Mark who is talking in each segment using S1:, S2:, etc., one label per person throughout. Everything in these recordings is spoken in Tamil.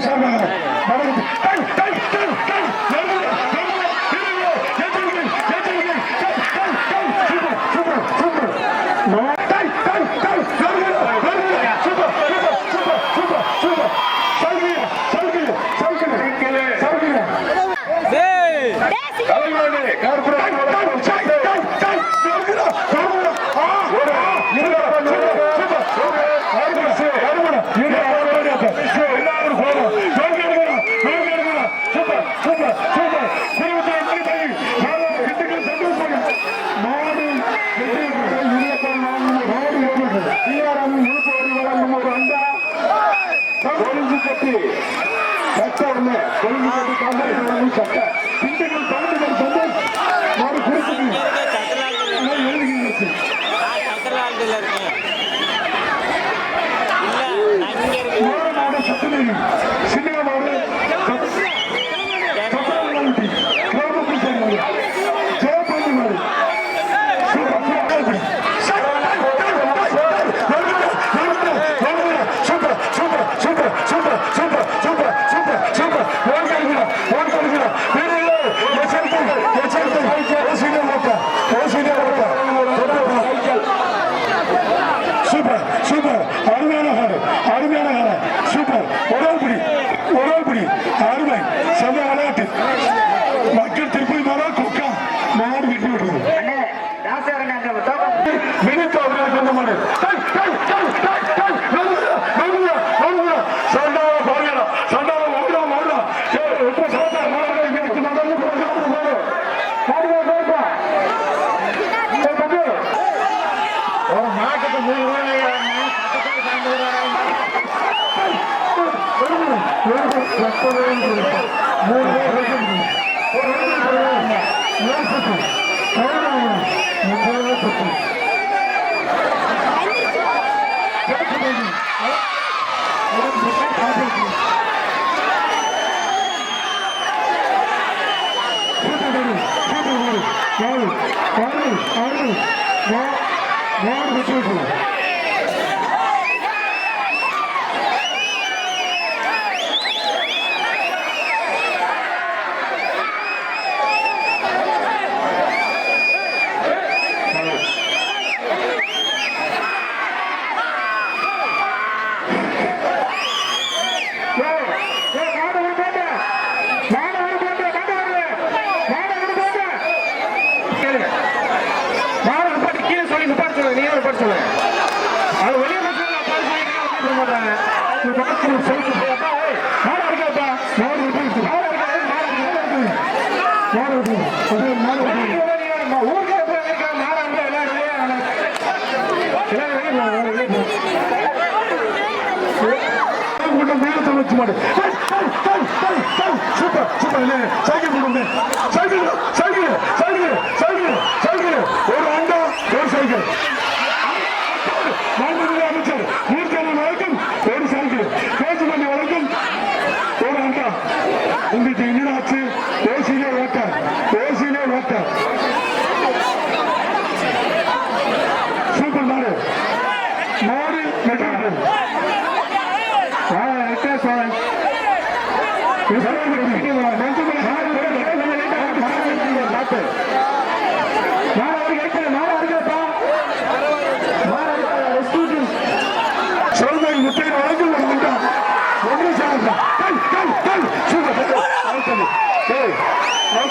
S1: 様が。சட்ட திண்டுக்கல் பகுதிகள் சந்தோஷ். மாறு குறிப்பிட்டு சின்ன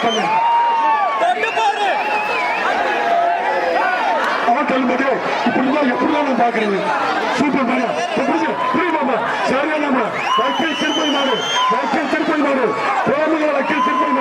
S1: பண்ணுங்க ஹோட்டல் மட்டும் இப்படிதான் எப்படிதான் பாக்குறீங்க சூப்பர் பண்ண புரியுமா சரியான வக்கீல் திருப்பதி மாறு வக்கீல் திருப்பதி மாறு கோமிகள் வக்கீல் திருப்பதி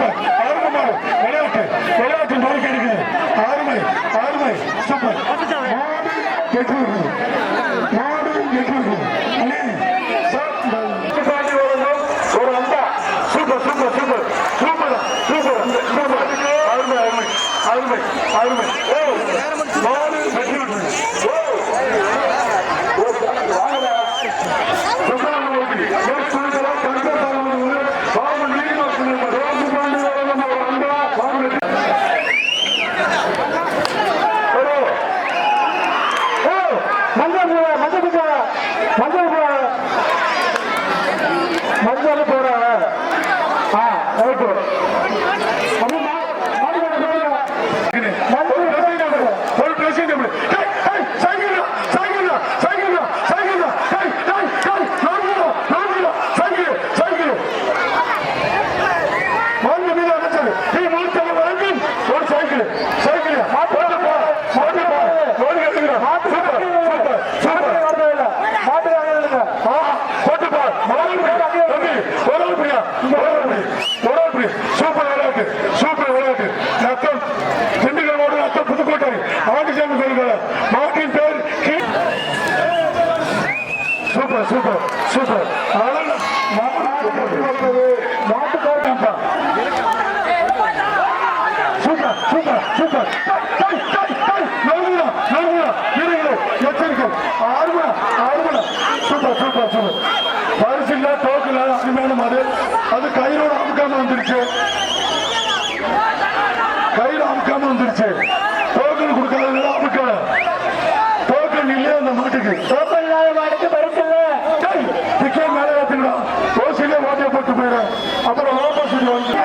S1: சூப்பர் அருமையான விளையாட்டு விளையாட்டு நோக்கி எடுக்கிறது அருமை அருமை சூப்பர். சூப்பர் விளையாட்டு. சூப்பர் விளையாட்டு. எச்சரிக்கை. ஆறுமலை சூப்பர் சூப்பர் சூப்பர். பரிசு டோக்கு இல்ல அருமையான மாடு. அது கயிறோட அமுக்காம வந்துருச்சு. கயிறு அமுக்காம வந்துருச்சு. டோக்கன் கொடுக்காதனால அமுக்கல டோக்கன் இல்லையே அந்த மாட்டுக்கு.
S2: டோக்கன் இல்லாத மாட்டுக்கு பரிசு இல்ல
S1: டிக்கெட் மேல ஏத்துக்கணும் ஓசிலே ஓட்டிய போட்டு போயிடும் அப்புறம் ஓபன் வந்து.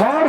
S1: மாடு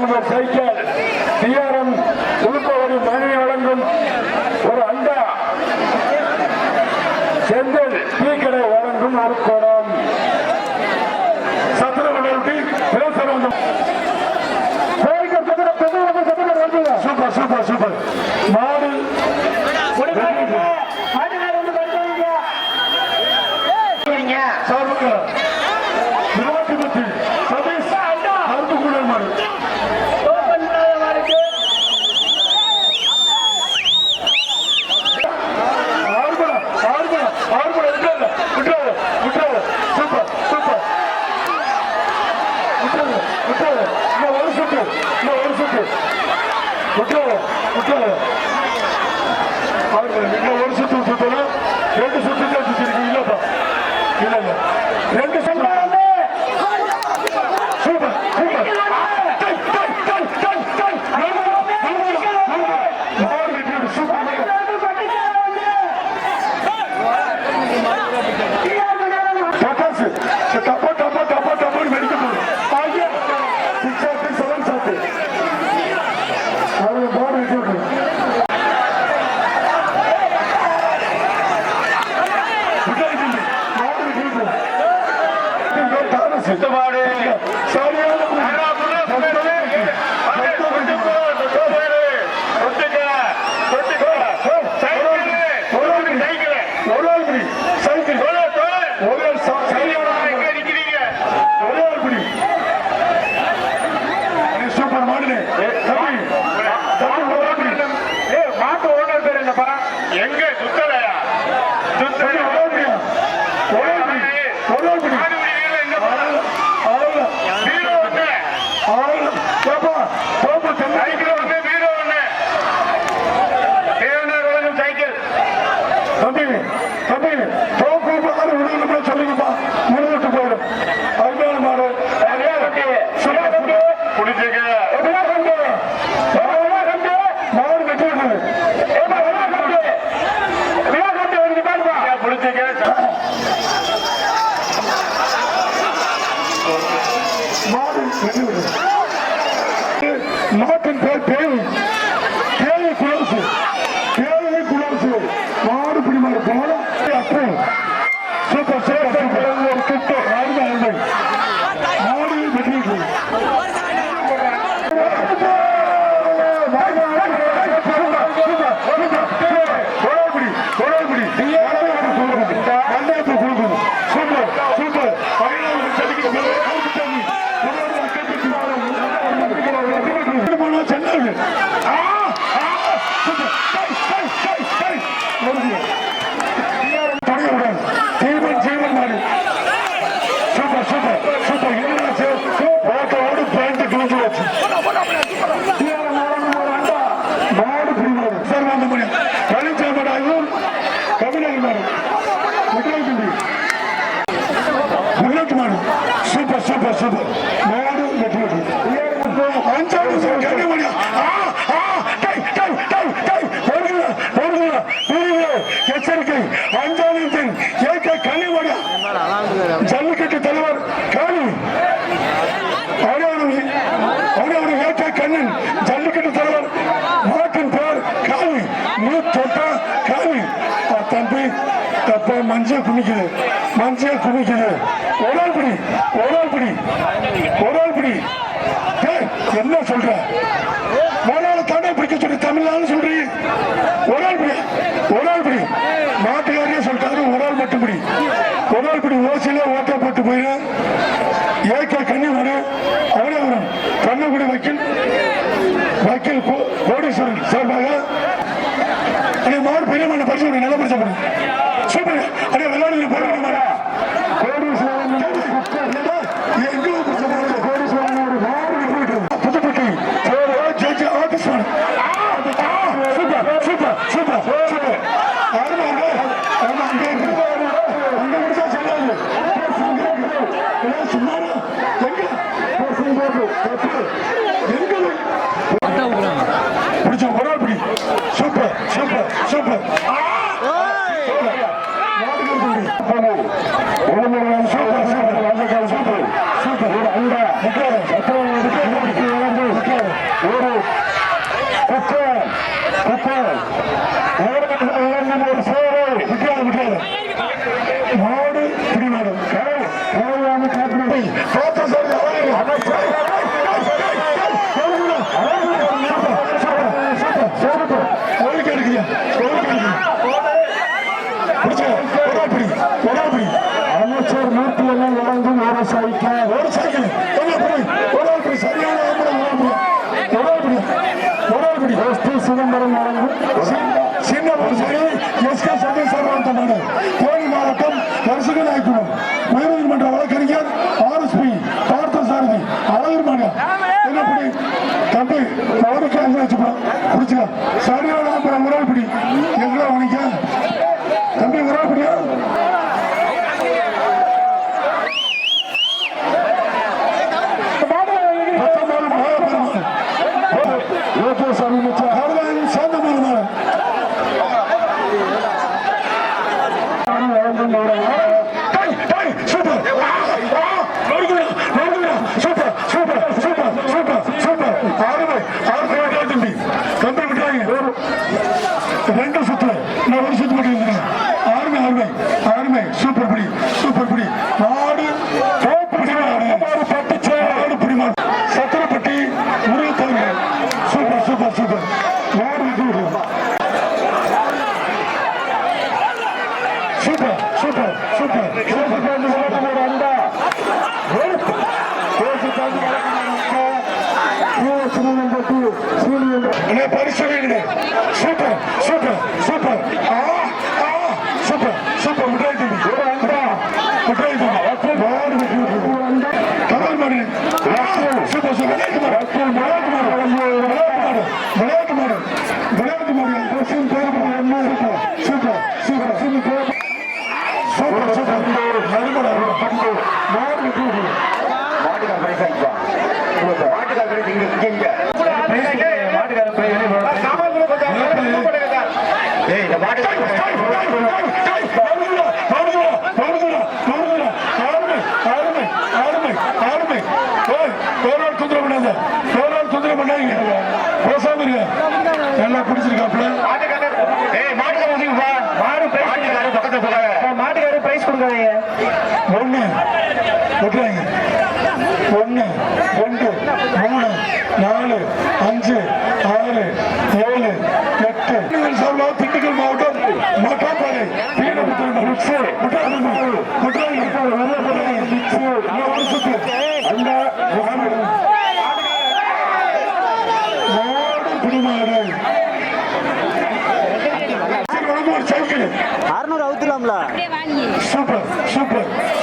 S1: நண்பர் சைக்கிள் করছে எச்சரிக்கை அஞ்சானத்தின் ஏக கனிமடா ஜல்லிக்கட்டு தலைவர் காணி அவரவர் ஏக கண்ணன் ஜல்லிக்கட்டு தலைவர் மாட்டின் பேர் தப்ப மஞ்சள் குமிக்குது மஞ்சள் குமிக்குது ஒரு ஆள் பிடி ஒரு பிடி ஒரு பிடி. என்ன சொல்ற? ஒரு ஆள் தானே பிடிக்க சொல்லி தமிழ்நாடு சொல்றீ. ஒரு ஆள் பிடி ஒரு ஆள் பிடி. நாட்டுக்காரே சொல்றாரு ஒரு ஆள் மட்டும் பிடி. ஒரு ஆள் பிடி ஓசியில ஓட்ட போட்டு போயிரு. ஏகே கன்னிமணி அவரே வரும். கண்ணகுடி வக்கீல். வக்கீல் கோடீஸ்வரன் சார்பாக அடைய மாறு பெரியமான பரிசு நிலப்பரிசப்படுது சூப்பர் அடைய சடையோட அப்புறம் உடல் பிடி. எவ்வளோ உனக்கு
S2: மாட்டுக்கால் கிடைக்கும் இங்க இங்க
S1: ஒன்று விட்டுறாங்க ஒன்று ரெண்டு மூணு நாலு அஞ்சு ஆறு ஏழு எட்டு.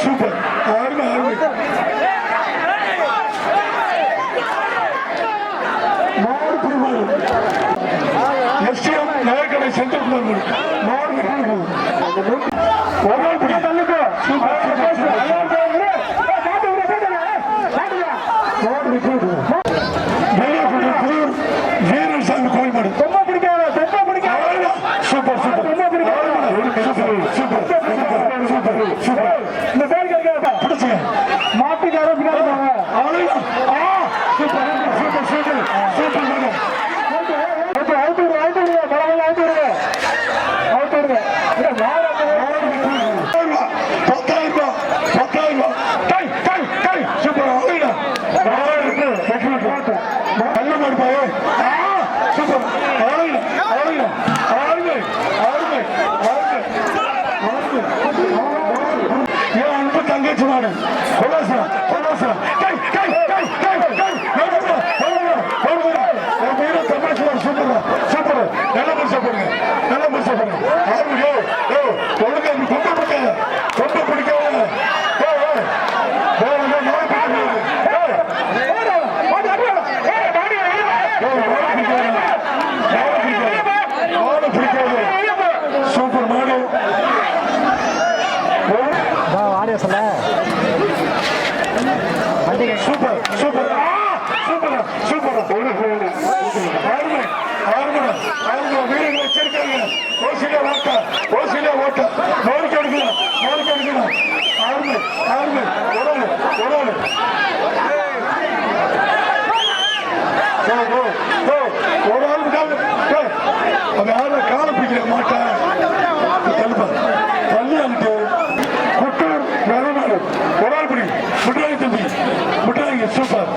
S1: சூப்பர் அருமை அருமை மாவட்ட குருமாறு எஸ்டிஎம் நகைக்கடை சென்ட்ரல் மாவட்ட நோருக்கு எடுக்கணும். நோருக்கு எடுக்கணும். ஆர்மி ஆர்மி
S3: உடனே உடனே
S4: ஒரு ஆள்
S1: கால் அந்த ஆளை காலை பிடிக்கிற மாட்டேன் தள்ளி அனுப்பிட்டு குட்டூர் வேற ஒரு ஆள் பிடிக்கும் முட்டாளி தம்பி. முட்டாளி சூப்பர்.